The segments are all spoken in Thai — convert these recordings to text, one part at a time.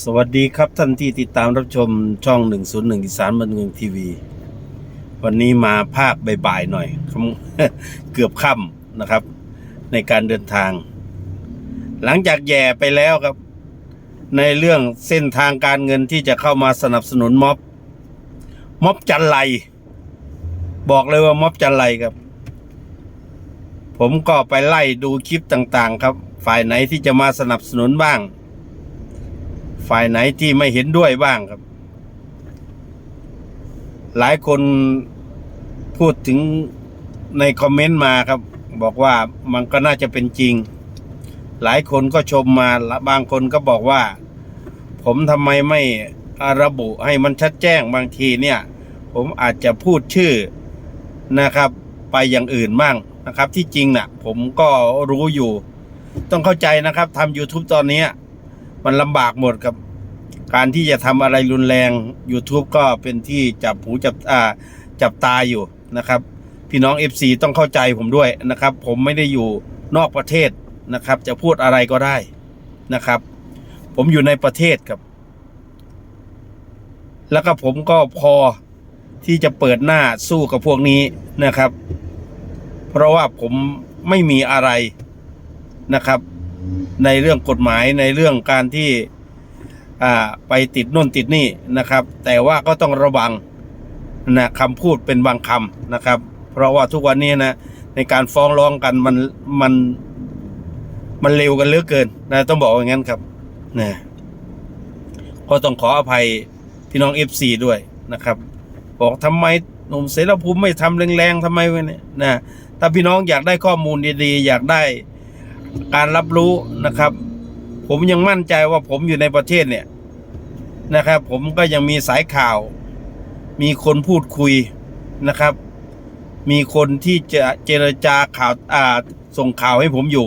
สวัสดีครับท่านที่ติดตามรับชมช่อง 101อีสานบันเทิงทีวี วันนี้มาภาคบ่ายๆหน่อย เกือบค่ำนะครับ ในการเดินทาง หลังจากแย่ไปแล้วครับ ในเรื่องเส้นทางการเงินที่จะเข้ามาสนับสนุนม็อบ ม็อบจันไรบอกเลยว่าม็อบจันไรครับ ผมก็ไปไล่ดูคลิปต่างๆ ครับ ฝ่ายไหนที่จะมาสนับสนุนบ้าง ฝ่ายไหนที่ไม่เห็นด้วยบ้างครับ หลายคนพูดถึงในคอมเมนต์มาครับ บอกว่ามันก็น่าจะเป็นจริง หลายคนก็ชมมาและบางคนก็บอกว่า ผมทำไมไม่ระบุให้มันชัดแจ้งบางทีเนี่ย ผมอาจจะพูดชื่อนะครับ ไปอย่างอื่นบ้างนะครับ ที่จริงน่ะ ผมก็รู้อยู่ ต้องเข้าใจนะครับทำ YouTube ตอนนี้ มันลำบากหมดครับการที่จะทำอะไรรุนแรง YouTube ก็เป็นที่จับหูจับอ่าจับตาอยู่นะครับ พี่น้อง FC ต้องเข้าใจผมด้วยนะครับ ผมไม่ได้อยู่นอกประเทศนะครับ จะพูดอะไรก็ได้นะครับ ผมอยู่ในประเทศครับ แล้วก็ผมก็พอที่จะเปิดหน้าสู้กับพวกนี้นะครับ เพราะว่าผมไม่มีอะไรนะครับ ในเรื่องกฎหมายในเรื่องการที่ไปติดน่นติดนี่นะครับ แต่ว่าก็ต้องระวังนะคำพูดเป็นบางคำนะครับ เพราะว่าทุกวันนี้นะในการฟ้องร้องกันมันมันมันเร็วกันเหลือเกินนะต้องบอกอย่างนั้นครับนะก็ต้องขออภัยพี่น้อง FC ด้วยนะครับ บอกทำไมหนุ่มเสรภูมิไม่ทำแรงๆทำไมวะเนี่ยนะถ้าพี่น้องอยากได้ข้อมูลดีๆ อยากได้ การรับรู้นะครับ ผมยังมั่นใจว่าผมอยู่ในประเทศเนี่ยนะครับ ผมก็ยังมีสายข่าว มีคนพูดคุยนะครับ มีคนที่จะเจรจาข่าวอ่าส่งข่าวให้ผมอยู่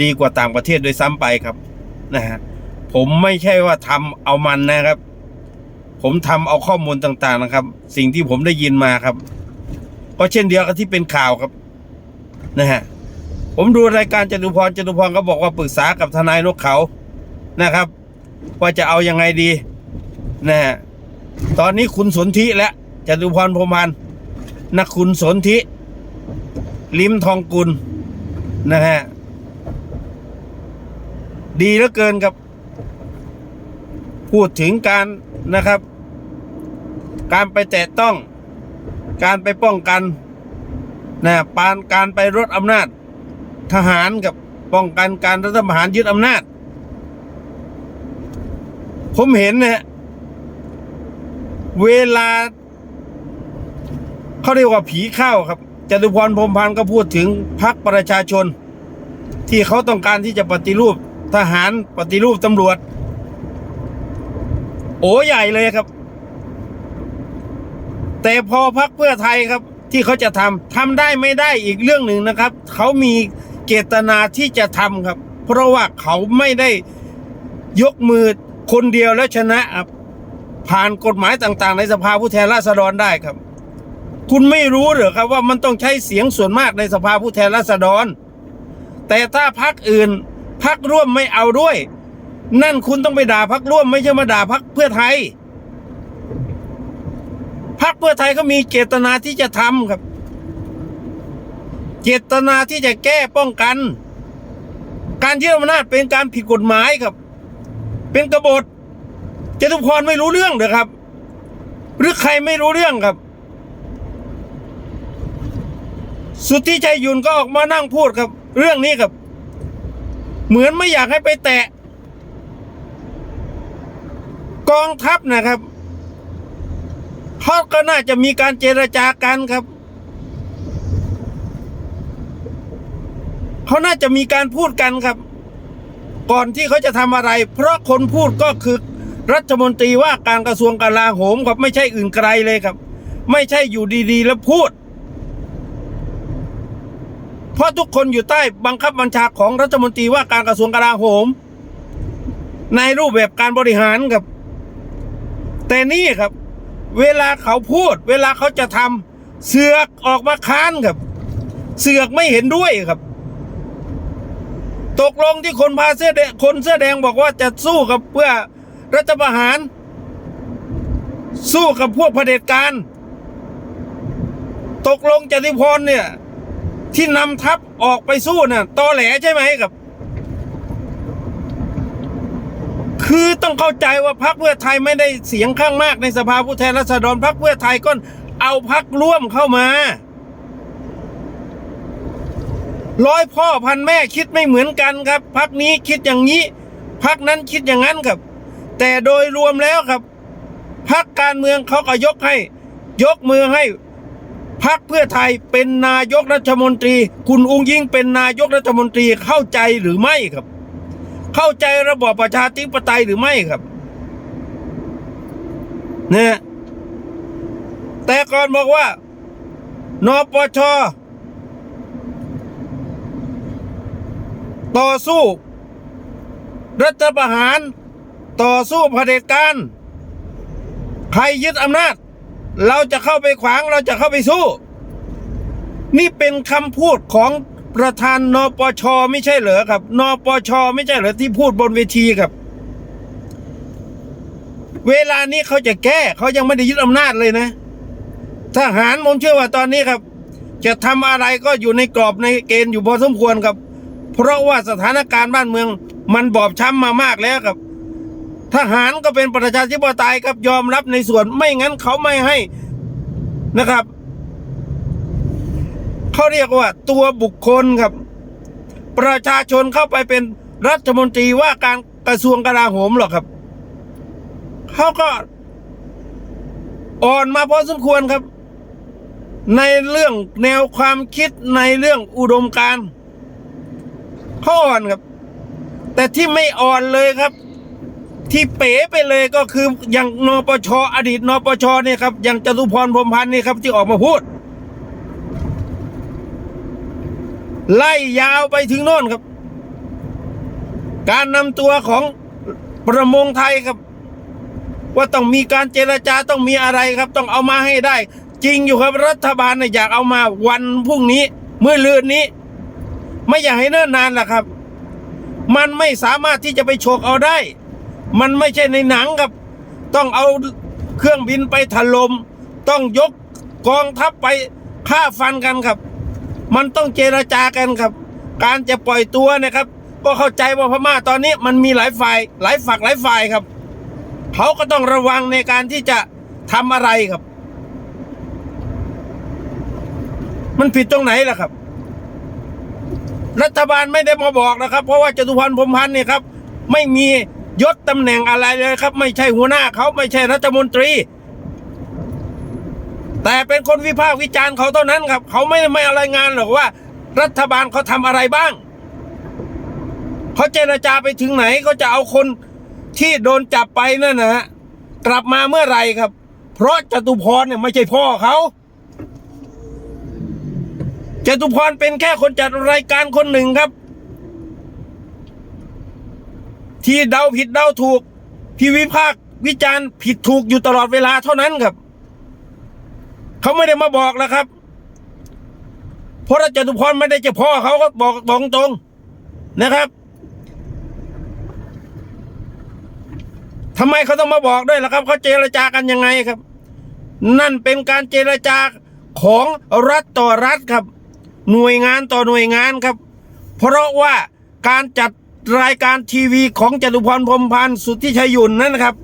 ดีกว่าต่างประเทศโดยซ้ำไปครับนะฮะผมไม่ใช่ว่าทำเอามันนะครับ ผมทำเอาข้อมูลต่างๆนะครับ สิ่งที่ผมได้ยินมาครับก็เช่นเดียวกับที่เป็นข่าวครับนะฮะ ผมดูรายการจตุพรจตุพรก็บอกว่าปรึกษากับทนายนกเขานะครับ ว่าจะเอายังไงดีนะฮะตอนนี้คุณสนธิและจตุพรพรมันนักคุณสนธิลิมทองกุลนะฮะดีเหลือเกินครับพูดถึงการนะครับ การไปแตะต้อง การไปป้องกันนะปานการไปลดอำนาจ ทหารกับป้องกันการรัฐประหารยึดอำนาจ ผมเห็นนะเวลาเขาเรียกว่าผีเข้าครับจตุพรพรมพันธ์ก็พูดถึงพรรคประชาชน ที่เขาต้องการที่จะปฏิรูปทหารปฏิรูปตำรวจ โอ้ใหญ่เลยครับ แต่พอพรรคเพื่อไทยครับ ที่เขาจะทำทำได้ไม่ได้อีกเรื่องหนึ่งนะครับ เขามี จตนาที่จะทำครับ เพราะว่าเขาไม่ได้ยกมือคนเดียวแล้วชนะครับผ่านกฎหมายต่างๆ ในสภาผู้แทนราษฎรได้ครับ คุณไม่รู้เหรอครับว่ามันต้องใช้เสียงส่วนมากในสภาผู้แทนราษฎร แต่ถ้าพักอื่นพักร่วมไม่เอาด้วย นั่นคุณต้องไปด่าพักร่วมไม่ใช่มาด่าพักเพื่อไทยพรรคเพื่อไทยก็มีเจตนาที่จะทำครับ เจตนาที่จะแก้ป้องกัน การยึดอำนาจเป็นการผิดกฎหมายครับ เป็นกบฏจตุพรไม่รู้เรื่องเหรอครับ หรือใครไม่รู้เรื่องครับ สุทธิชัยยุนก็ออกมานั่งพูดครับ เรื่องนี้ครับ เหมือนไม่อยากให้ไปแตะ กองทัพนะครับเขาก็น่าจะมีการเจรจากันครับ เขาน่าจะมีการพูดกันครับ ก่อนที่เขาจะทำอะไร เพราะคนพูดก็คือรัฐมนตรีว่าการกระทรวงกลาโหมครับไม่ใช่อื่นไกลเลยครับ ไม่ใช่อยู่ดีๆ แล้วพูด เพราะทุกคนอยู่ใต้บังคับบัญชาของรัฐมนตรีว่าการกระทรวงกลาโหม ในรูปแบบการบริหารครับ แต่นี่ครับ เวลาเขาพูด เวลาเขาจะทำเสือกออกมาค้านครับ เสือกไม่เห็นด้วยครับ ตกลงที่คนพาเสื้อแดงคนเสื้อแดงบอกว่าจะสู้กับเพื่อรัฐประหาร สู้กับพวกเผด็จการ ตกลงจตุพรเนี่ย ที่นำทัพออกไปสู้น่ะตอแหลใช่ไหมครับ คือต้องเข้าใจว่าพรรคเพื่อไทยไม่ได้เสียงข้างมากในสภาผู้แทนราษฎรพรรคเพื่อไทยก็เอาพรรคร่วมเข้ามา ร้อยพ่อพันแม่คิดไม่เหมือนกันครับ พักนี้คิดอย่างนี้ พักนั้นคิดอย่างนั้นครับ แต่โดยรวมแล้วครับ พักการเมืองเขาก็ยกให้ ยกมือให้พักเพื่อไทยเป็นนายกรัฐมนตรี คุณอุ้งยิ่งเป็นนายกรัฐมนตรีเข้าใจหรือไม่ครับ เข้าใจระบอบประชาธิปไตยหรือไม่ครับเนี่ยแต่ก่อนบอกว่านปช ต่อสู้ รัฐประหาร ต่อสู้เผด็จการ ใครยึดอำนาจ เราจะเข้าไปขวางเราจะเข้าไปสู้ นี่เป็นคำพูดของประธานนปชไม่ใช่เหรอครับ นปชไม่ใช่เหรอที่พูดบนเวทีครับ เวลานี้เขาจะแก้เขายังไม่ได้ยึดอำนาจเลยนะ ทหารผมเชื่อว่าตอนนี้ครับ จะทำอะไรก็อยู่ในกรอบในเกณฑ์อยู่พอสมควรครับ เพราะว่าสถานการณ์บ้านเมือง มันบอบช้ำมามากแล้วครับ ทหารก็เป็นประชาธิปไตยครับยอมรับในส่วนไม่งั้นเขาไม่ให้นะครับเขาเรียกว่าตัวบุคคลครับ ประชาชนเข้าไปเป็นรัฐมนตรีว่าการกระทรวงกลาโหมหรอกครับเขาก็อ่อนมาพอสมควรครับ ในเรื่องแนวความคิดในเรื่องอุดมการณ์ เขาอ่อนครับ แต่ที่ไม่อ่อนเลยครับ ที่เป๋ไปเลยก็คืออย่างนปชอดีตนปชเนี่ยครับอย่างจตุพรพรมพันธ์นี่ครับ ที่ออกมาพูด ไล่ยาวไปถึงโน่นครับ การนำตัวของประมงไทยครับ ว่าต้องมีการเจรจาต้องมีอะไรครับ ต้องเอามาให้ได้ จริงอยู่ครับรัฐบาลเนี่ยอยากเอามาวันพรุ่งนี้เมื่อลืนนี้ ไม่อยากให้เนิ่นนานล่ะครับ มันไม่สามารถที่จะไปโฉกเอาได้ มันไม่ใช่ในหนังครับ ต้องเอาเครื่องบินไปถล่มต้องยกกองทัพไปฆ่าฟันกันครับ มันต้องเจรจากันครับ การจะปล่อยตัวนะครับ ก็เข้าใจว่าพม่าตอนนี้มันมีหลายฝ่าย หลายฝักหลายฝ่ายครับ เขาก็ต้องระวังในการที่จะทำอะไรครับ มันผิดตรงไหนล่ะครับ รัฐบาลไม่ได้มาบอกนะครับ เพราะว่าจตุพรพรมพันธ์เนี่ยครับ ไม่มียศตำแหน่งอะไรเลยครับ ไม่ใช่หัวหน้าเขาไม่ใช่รัฐมนตรี แต่เป็นคนวิพากษ์วิจารณ์เขาเท่านั้นครับ เขาไม่ไม่อะไรงานหรอกว่า รัฐบาลเขาทำอะไรบ้างเขาเจรจาไปถึงไหนเขาจะเอาคนที่โดนจับไปนั่นนะฮะกลับมาเมื่อไรครับ เพราะจตุพรเนี่ยไม่ใช่พ่อเขา จตุพรเป็นแค่คนจัดรายการคนหนึ่งครับ ที่เดาผิดเดาถูก ที่วิพากษ์วิจารณ์ผิดถูกอยู่ตลอดเวลาเท่านั้นครับ เขาไม่ได้มาบอกแล้วครับ เพราะว่าจตุพรไม่ได้จะพ่อเขาก็บอกบอกตรงนะครับทำไมเขาต้องมาบอกด้วยล่ะครับเขาเจรจากันยังไงครับ นั่นเป็นการเจรจาของรัฐต่อรัฐครับ หน่วยงานต่อหน่วยงานครับ เพราะว่าการจัดรายการทีวีของจตุพรพรมพันธ์สุทธิชัยยุนนั่นนะครับ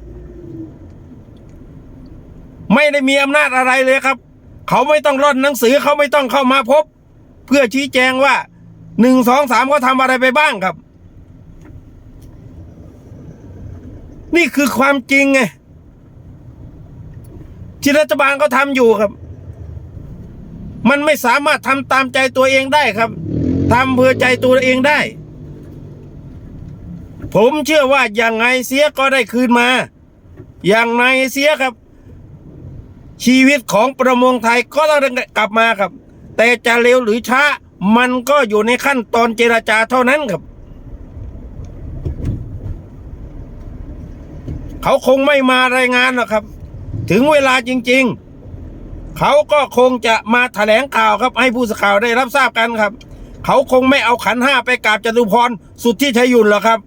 ไม่ได้มีอำนาจอะไรเลยครับ เขาไม่ต้องร่อนหนังสือเขาไม่ต้องเข้ามาพบ เพื่อชี้แจงว่าหนึ่งสองสามเขาทำอะไรไปบ้างครับ นี่คือความจริงไงที่รัฐบาลเขาทำอยู่ครับ มันไม่สามารถทำตามใจตัวเองได้ครับทำเพื่อใจตัวเองได้ ผมเชื่อว่าอย่างไงเสียก็ได้คืนมา อย่างไงเสียครับ ชีวิตของประมงไทยก็ต้องกลับมาครับ แต่จะเร็วหรือช้า มันก็อยู่ในขั้นตอนเจรจาเท่านั้นครับ เขาคงไม่มารายงานหรอกครับ ถึงเวลาจริง ๆ เขาก็คงจะมาแถลงข่าวครับ ให้ผู้สื่อข่าวได้รับทราบกันครับ เขาคงไม่เอาขันห้าไปกราบจตุพรสุดทธิชัยยุนหรอกครับ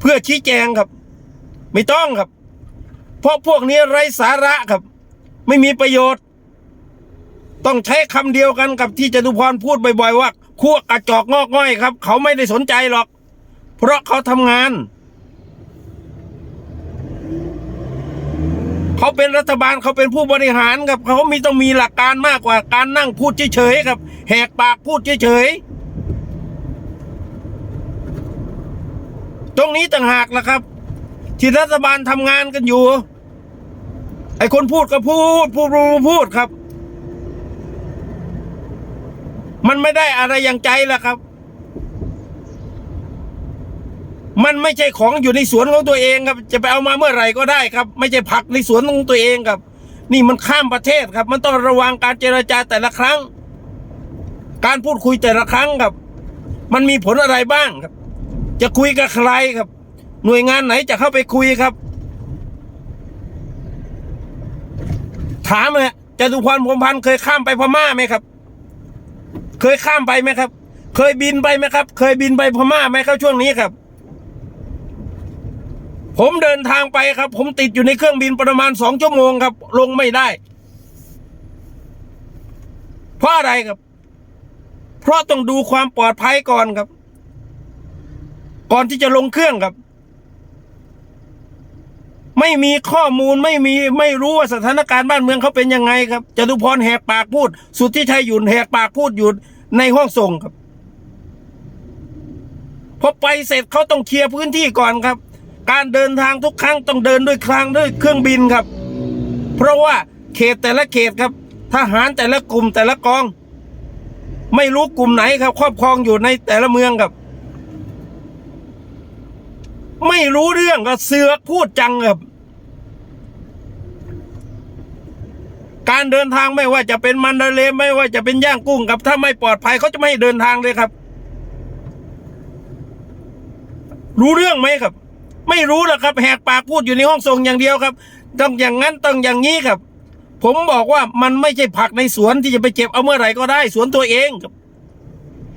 เพื่อชี้แจงครับ ไม่ต้องครับ เพราะพวกนี้ไร้สาระครับ ไม่มีประโยชน์ ต้องใช้คำเดียวกันกับที่จตุพรพูดบ่อยๆว่าพวกกระจอกงอกง่อยครับ เขาไม่ได้สนใจหรอก เพราะเขาทำงาน เขาเป็นรัฐบาลเขาเป็นผู้บริหารครับเขามีต้องมีหลักการมากกว่าการนั่งพูดเฉยๆครับ แหกปากพูดเฉยๆตรงนี้ต่างหากล่ะครับ ที่รัฐบาลทำงานกันอยู่ ไอ้คนพูดก็พูดพูดพูดพูดครับ มันไม่ได้อะไรอย่างใจแล่ะครับ มันไม่ใช่ของอยู่ในสวนของตัวเองครับ จะไปเอามาเมื่อไหร่ก็ได้ครับ ไม่ใช่ผักในสวนของตัวเองครับ นี่มันข้ามประเทศครับ มันต้องระวังการเจรจาแต่ละครั้ง การพูดคุยแต่ละครั้งครับ มันมีผลอะไรบ้างครับ จะคุยกับใครครับ หน่วยงานไหนจะเข้าไปคุยครับ ถามเลยจตุพรพรมพันธ์เคยข้ามไปพม่าไหมครับ เคยข้ามไปไหมครับ เคยบินไปไหมครับ เคยบินไปพม่าไหมครับช่วงนี้ครับ ผมเดินทางไปครับ ผมติดอยู่ในเครื่องบินประมาณสองชั่วโมงครับ ลงไม่ได้ เพราะอะไรครับ เพราะต้องดูความปลอดภัยก่อนครับ ก่อนที่จะลงเครื่องครับ ไม่มีข้อมูลไม่มีไม่รู้ว่าสถานการณ์บ้านเมืองเขาเป็นยังไงครับจตุพรแหกปากพูด สุดทธิชัยหยุ่นแหกปากพูดอยู่ในห้องส่งครับพอไปเสร็จเขาต้องเคลียร์พื้นที่ก่อนครับ การเดินทางทุกครั้งต้องเดินด้วยครางด้วยเครื่องบินครับ เพราะว่าเขตแต่ละเขตครับ ทหารแต่ละกลุ่มแต่ละกอง ไม่รู้กลุ่มไหนครับ ครอบครองอยู่ในแต่ละเมืองครับ ไม่รู้เรื่องก็เสือกพูดจังครับ การเดินทางไม่ว่าจะเป็นมันดาเลไม่ว่าจะเป็นย่างกุ้งครับถ้าไม่ปลอดภัยเขาจะไม่ให้เดินทางเลยครับ รู้เรื่องไหมครับ ไม่รู้หรอกครับแหกปากพูดอยู่ในห้องส่งอย่างเดียวครับ ต้องอย่างนั้นต้องอย่างนี้ครับ ผมบอกว่ามันไม่ใช่ผักในสวนที่จะไปเก็บเอาเมื่อไหร่ก็ได้สวนตัวเองครับ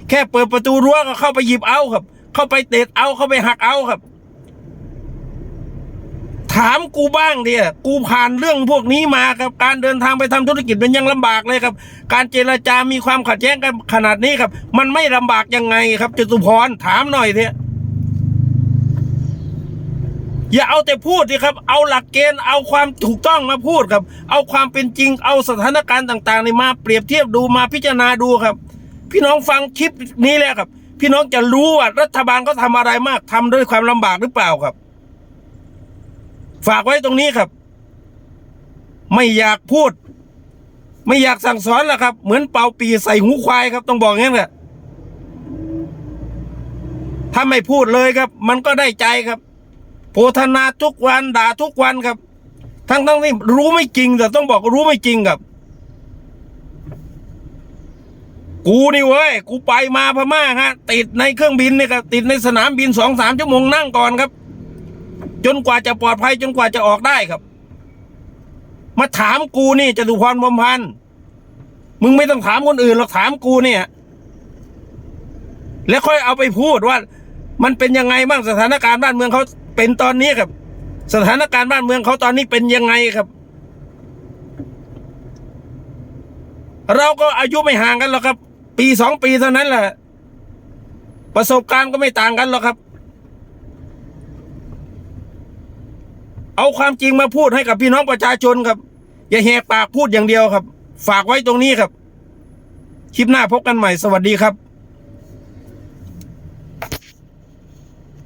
แค่เปิดประตูรั้วก็เข้าไปหยิบเอาครับ เข้าไปเตะเอาเข้าไปหักเอาครับ ถามกูบ้างเดียกูผ่านเรื่องพวกนี้มาครับการเดินทางไปทำธุรกิจมันยังลำบากเลยครับ การเจรจามีความขัดแย้งกันขนาดนี้ครับ มันไม่ลำบากยังไงครับจตุพรถามหน่อยเถอะ อย่าเอาแต่พูดสิครับ เอาหลักเกณฑ์เอาความถูกต้องมาพูดครับ เอาความเป็นจริงเอาสถานการณ์ต่างๆนี่มาเปรียบเทียบดูมาพิจารณาดูครับ พี่น้องฟังคลิปนี้แล้วครับ พี่น้องจะรู้ว่ารัฐบาลก็ทำอะไรมากทำด้วยความลำบากหรือเปล่าครับ ฝากไว้ตรงนี้ครับ ไม่อยากพูด ไม่อยากสั่งสอนล้วครับ เหมือนเป่าปีใส่หูควายครับ ต้องบอกงั้นแหละถ้าไม่พูดเลยครับ มันก็ได้ใจครับ โพธนาทุกวันด่าทุกวันครับ ทั้งทั้งที่รู้ไม่จริง แต่ต้องบอกรู้ไม่จริงครับ กูนี่เว้ยกูไปมาพม่าฮะ ติดในเครื่องบินเนี่ยครับติดในสนามบินสองสามชั่วโมงนั่งก่อนครับ จนกว่าจะปลอดภัยจนกว่าจะออกได้ครับ มาถามกูนี่จตุพรพรมพันธ์มึงไม่ต้องถามคนอื่นหรอกถามกูเนี่ย แล้วค่อยเอาไปพูดว่า มันเป็นยังไงบ้างสถานการณ์บ้านเมืองเขา เป็นตอนนี้ครับ สถานการณ์บ้านเมืองเขาตอนนี้เป็นยังไงครับ เราก็อายุไม่ห่างกันหรอกครับ ปีสองปีเท่านั้นแหละประสบการณ์ก็ไม่ต่างกันหรอกครับ เอาความจริงมาพูดให้กับพี่น้องประชาชนครับ อย่าแหกปากพูดอย่างเดียวครับ ฝากไว้ตรงนี้ครับ คลิปหน้าพบกันใหม่สวัสดีครับ